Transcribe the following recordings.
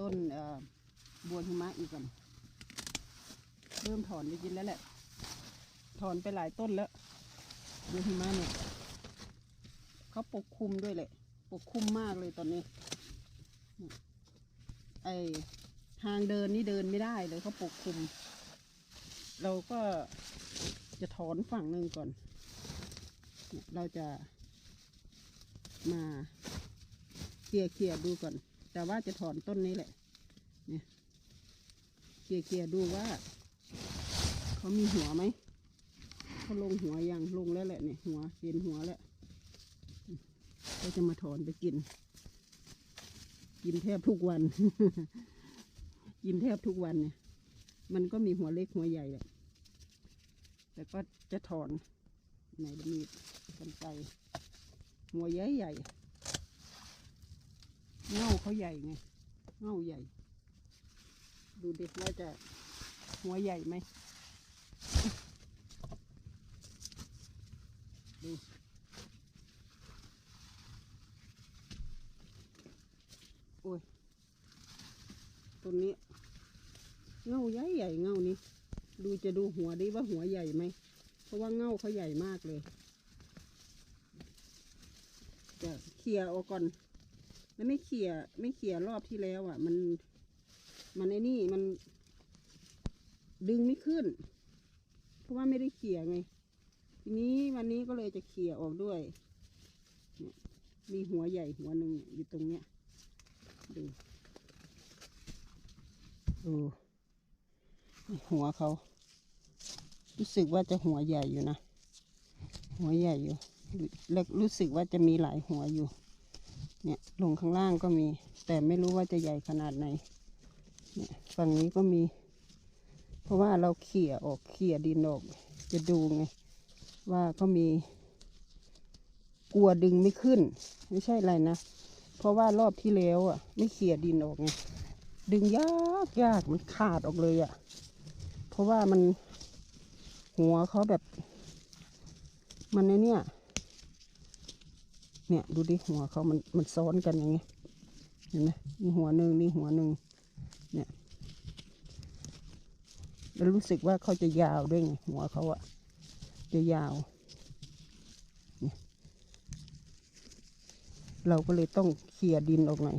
ต้นบัวหิมะอีกก่อนเริ่มถอนไปกินแล้วแหละ ถอนไปหลายต้นแล้วบัวหิมะเนี่ยเขาปกคลุมด้วยแหละ ปกคลุมมากเลยตอนนี้ไอทางเดินนี่เดินไม่ได้เลยเขาปกคลุม เราก็จะถอนฝั่งหนึ่งก่อนเนี่ยเราจะมาเคลียร์เคลียร์ดูก่อน แต่ว่าจะถอนต้นนี้แหละ เนี่ยเคลียร์เคลียร์ดูว่า เขามีหัวไหมเขาลงหัวยังลงแล้วแหละเนี่ยหัวเห็นหัวแล้วก็จะมาถอนไปกิน กินแทบทุกวัน กินแทบทุกวันเนี่ย มันก็มีหัวเล็กหัวใหญ่แหละแต่ก็จะถอนไหนมีดกันไกหัวใหญ่ใหญ่ เง่าเขาใหญ่ไงเง่าใหญ่ ดูดิว่าจะหัวใหญ่ไหมดูโอ้ยต้นนี้เง่าใหญ่ใหญ่เง่านี้ ดูจะดูหัวดิว่าหัวใหญ่ไหมเพราะว่าเง่าเขาใหญ่มากเลยจะเขี่ยออกก่อน แล้วไม่เขี่ยไม่เขี่ยรอบที่แล้วอะ มัน มันไอ้นี่มัน ดึงไม่ขึ้น เพราะว่าไม่ได้เขี่ยไง ทีนี้วันนี้ก็เลยจะเขี่ยออกด้วยเนี่ยมีหัวใหญ่หัวหนึ่งอยู่ตรงเนี้ยดูดูหัวเขา รู้สึกว่าจะหัวใหญ่อยู่นะ หัวใหญ่อยู่ แล้วรู้สึกว่าจะมีหลายหัวอยู่ เนี่ยลงข้างล่างก็มี แต่ไม่รู้ว่าจะใหญ่ขนาดไหนเนี่ยฝั่งนี้ก็มี เพราะว่าเราเขี่ยออกเขี่ยดินออก จะดูไง ว่าก็มี กลัวดึงไม่ขึ้น ไม่ใช่อะไรนะ เพราะว่ารอบที่แล้วอะ ไม่เขี่ยดินออกไงดึงยากยากมันขาดออกเลยอะ เพราะว่ามันหัวเขาแบบ มันในเนี่ย เนี่ยดูดิหัวเขามันมันซ้อนกันอย่างเงี้เห็นไหมนี่หัวหนึ่งนี่หัวหนึ่งเนี่ยแล้วรู้สึกว่าเขาจะยาวด้วยไงหัวเขาอะจะยาวเนี่ยเราก็เลยต้องเคลียร์ดินออกหน่อย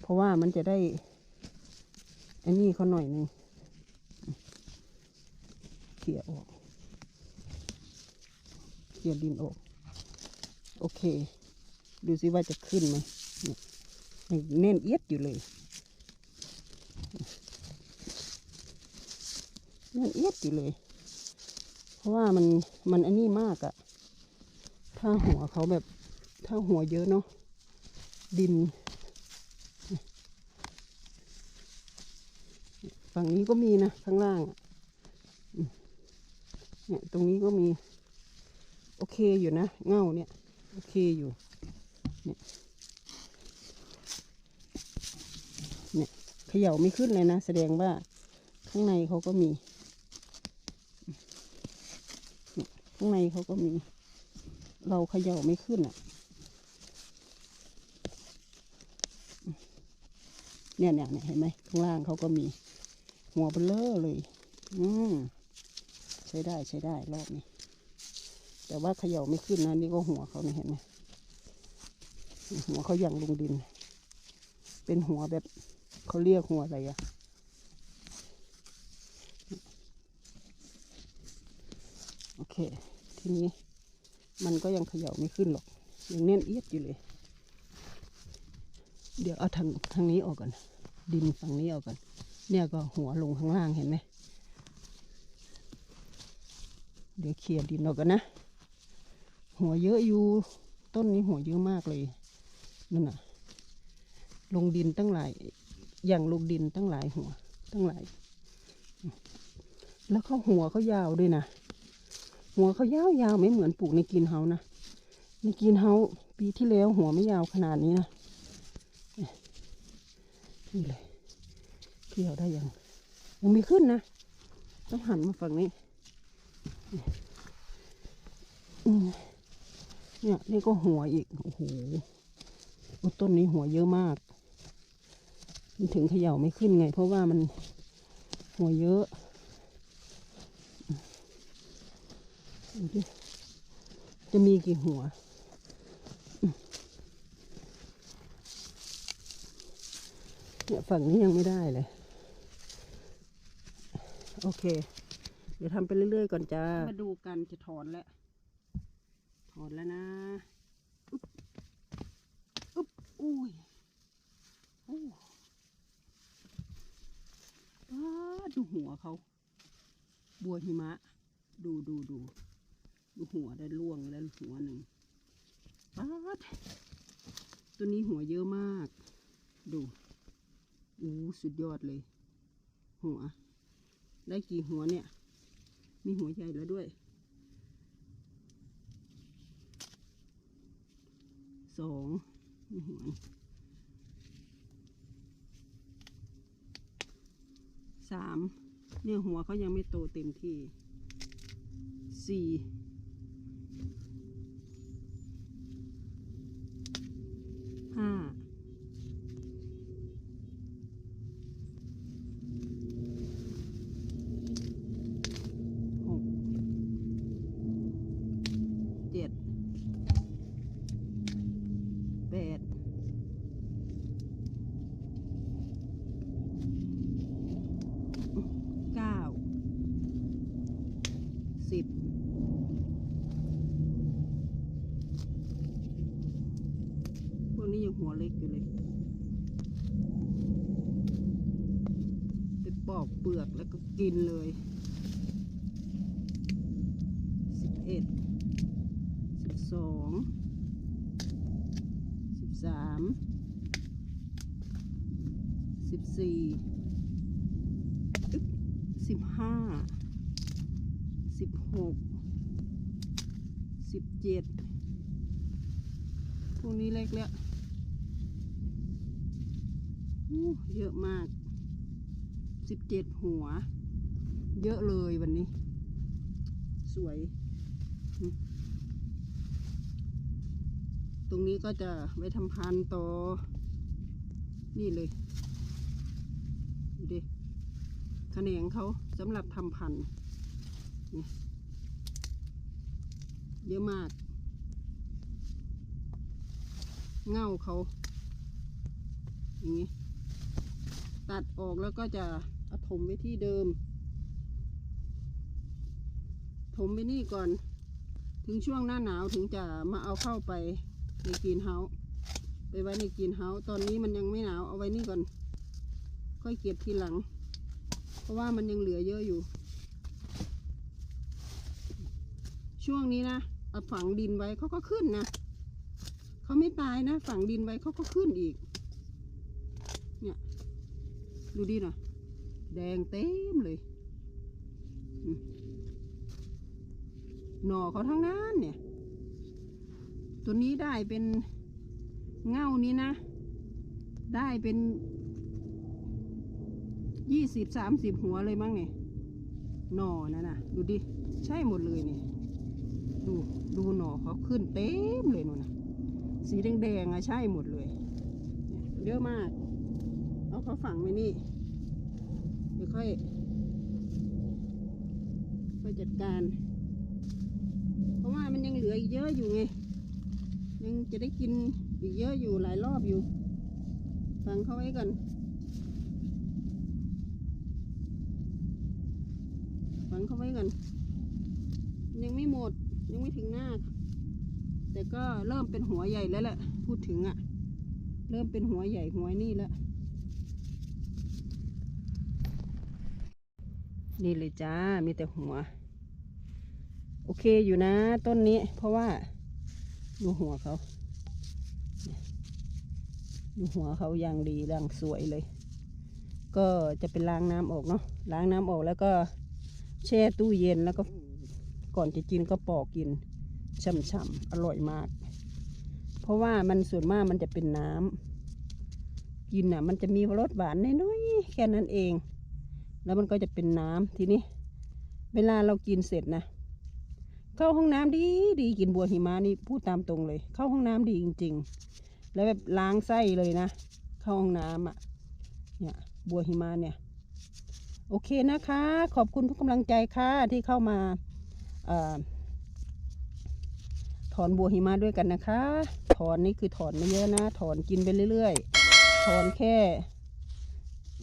เพราะว่ามันจะได้อันนี้เขาหน่อยหนึงเคลียร์ออกเคลียร์ดินออก โอเค ดูสิว่าจะขึ้นไหมเนี่ยยังแน่นเอียดอยู่เลยแน่นเอียดอยู่เลย เพราะว่ามันมันอันนี้มากอะถ้าหัวเขาแบบ ถ้าหัวเยอะเนาะดินฝั่งนี้ก็มีนะ ข้างล่างอะเนี่ยตรงนี้ก็มี โอเคอยู่นะ เง่าเนี่ย โอเคอยู่เนี่ยเนี่ยเขย่าไม่ขึ้นเลยนะ แสดงว่าข้างในเขาก็มีเนี่ยข้างในเขาก็มี เราเขย่าไม่ขึ้นอะเนี่ยเนี่ยเนี่ยเห็นไหมข้างล่างเขาก็มี หัวเบลเลอร์เลย อืมใช้ได้ใช้ได้รอบนี้ แต่ว่าเขย่าไม่ขึ้นนะนี่ก็หัวเขาเนี่ยเห็นไหมหัวเขาอย่างลงดิน เป็นหัวแบบเขาเรียกหัวอะไรอะโอเค ทีนี้มันก็ยังเขย่าไม่ขึ้นหรอกยังแน่นเอียดอยู่เลย เดี๋ยวเอาทางทางนี้ออกก่อน ดินฝั่งนี้ออกก่อน เนี่ยก็หัวลงข้างล่างเห็นไหมเดี๋ยวเคลียร์ดินออกกันนะ หัวเยอะอยู่ ต้นนี้หัวเยอะมากเลยนั่นน่ะ ลงดินตั้งหลาย อย่างลงดินตั้งหลายหัว ตั้งหลาย แล้วเขาหัวเขายาวด้วยนะหัวเขายาวยาวไม่เหมือนปลูกในกรีนเฮานะในกรีนเฮาปีที่แล้วหัวไม่ยาวขนาดนี้นะนี่เลยเกี่ยวได้ยังยังมีขึ้นนะต้องหันมาฝั่งนี้อืม เนี่ยนี่ก็หัวอีก โอ้โหต้นนี้หัวเยอะมาก มันถึงเขย่าไม่ขึ้นไง เพราะว่ามันหัวเยอะจะมีกี่หัว เนี่ยฝั่งนี้ยังไม่ได้เลย โอเค เดี๋ยวทำไปเรื่อยๆก่อนจ้า มาดูกันจะถอนแล้ว ถอนแล้วนะอุ๊บอุ๊บอุ้ยโอ้ว้าดูหัวเขา บัวหิมะ ดูดูดูดูหัวได้ล่วงแล้วหัวหนึ่งป๊าดตัวนี้หัวเยอะมาก ดูอู้สุดยอดเลย หัว ได้กี่หัวเนี่ย มีหัวใหญ่แล้วด้วย สองหัวสามเนี่ยหัวเขายังไม่โตเต็มที่สี่ห้า หกเจ็ดแปดเก้าสิบพวกนี้ยัง หัวเล็กอยู่เลยไปปอกเปลือกแล้วก็กินเลยสิบเอ็ดสิบสองสิบสามสิบสี่อึ๊บสิบห้าสิบหกสิบเจ็ดพวกนี้เล็กแล้วอู้ เยอะมากสิบเจ็ดหัว เยอะเลยวันนี้ สวย ตรงนี้ก็จะไว้ทำพันต่อ นี่เลย ดูดิแขนงเขาสำหรับทำพันเยอะมาก เง่าเขาอย่างนี้ ตัดออกแล้วก็จะเอาถมไว้ที่เดิม ถมไปนี่ก่อน ถึงช่วงหน้าหนาวถึงจะมาเอาเข้าไปในกรีนเฮาส์ไปไว้ในกรีนเฮาส์ตอนนี้มันยังไม่หนาวเอาไว้นี่ก่อน ค่อยเก็บทีหลัง เพราะว่ามันยังเหลือเยอะอยู่ ช่วงนี้นะเอาฝังดินไว้เขาก็ขึ้นนะเขาไม่ตายนะ ฝังดินไว้เขาก็ขึ้นอีก ดูดินะแดงเต็มเลยหน่อเขาทั้งนั้นเนี่ย ตัวนี้ได้เป็นเง่านี้นะ ได้เป็นยี่สิบสามสิบหัวเลยมั้งเนี่ยหน่อนั่นน่ะ ดูดิ ใช่หมดเลยเนี่ยดูดูหน่อเขาขึ้นเต็มเลยนู่นนะสีแดงๆอะใช่หมดเลยเนี่ยเยอะมาก เอาเขาฝังไว้นี่เดี๋ยวค่อย ค่อยจัดการ เพราะว่ามันยังเหลืออีกเยอะอยู่ไง ยังจะได้กินอีกเยอะอยู่หลายรอบอยู่ฟังเขาไว้ก่อนฟังเขาไว้ก่อน ยังไม่หมดยังไม่ถึงหน้า แต่ก็เริ่มเป็นหัวใหญ่แล้วแหละพูดถึงอะ่ะ เริ่มเป็นหัวใหญ่หัวนี่แล้ว นี่เลยจ้า มีแต่หัว โอเคอยู่นะ ต้นนี้ เพราะว่า ดูหัวเขา ดูหัวเขาอย่างดีอย่างสวยเลย ก็จะเป็นล้างน้ำออกเนาะ ล้างน้ำออกแล้วก็แช่ตู้เย็นแล้วก็ก่อนจะกินก็ปอกกินช่ำๆอร่อยมาก เพราะว่ามันส่วนมากมันจะเป็นน้ำกินอะ มันจะมีรสหวานน้อยๆแค่นั้นเอง แล้วมันก็จะเป็นน้ำทีนี้ เวลาเรากินเสร็จนะ เข้าห้องน้ำดีดีกินบัวหิมะนี่พูดตามตรงเลย เข้าห้องน้ำดีจริง ๆ แล้วแบบล้างไส้เลยนะ เข้าห้องน้ำอะ เนี่ยบัวหิมะเนี่ย โอเคนะคะ ขอบคุณทุกกำลังใจค่ะที่เข้ามาออถอนบัวหิมะด้วยกันนะคะ ถอนนี่คือถอนไม่เยอะนะ ถอนกินไปเรื่อยๆ ถอนแค่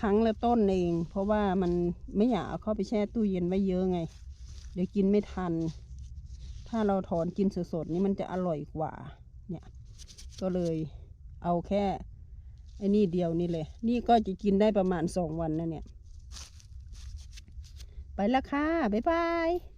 ครั้งละต้นเอง เพราะว่ามันไม่อยากเอาเข้าไปแช่ตู้เย็นไว้เยอะไง เดี๋ยวกินไม่ทัน ถ้าเราถอนกินสดๆนี่มันจะอร่อยกว่า เนี่ย ก็เลยเอาแค่ไอ้นี่เดียวนี่เลย นี่ก็จะกินได้ประมาณสองวันนะเนี่ย ไปละค่ะ บ๊ายบาย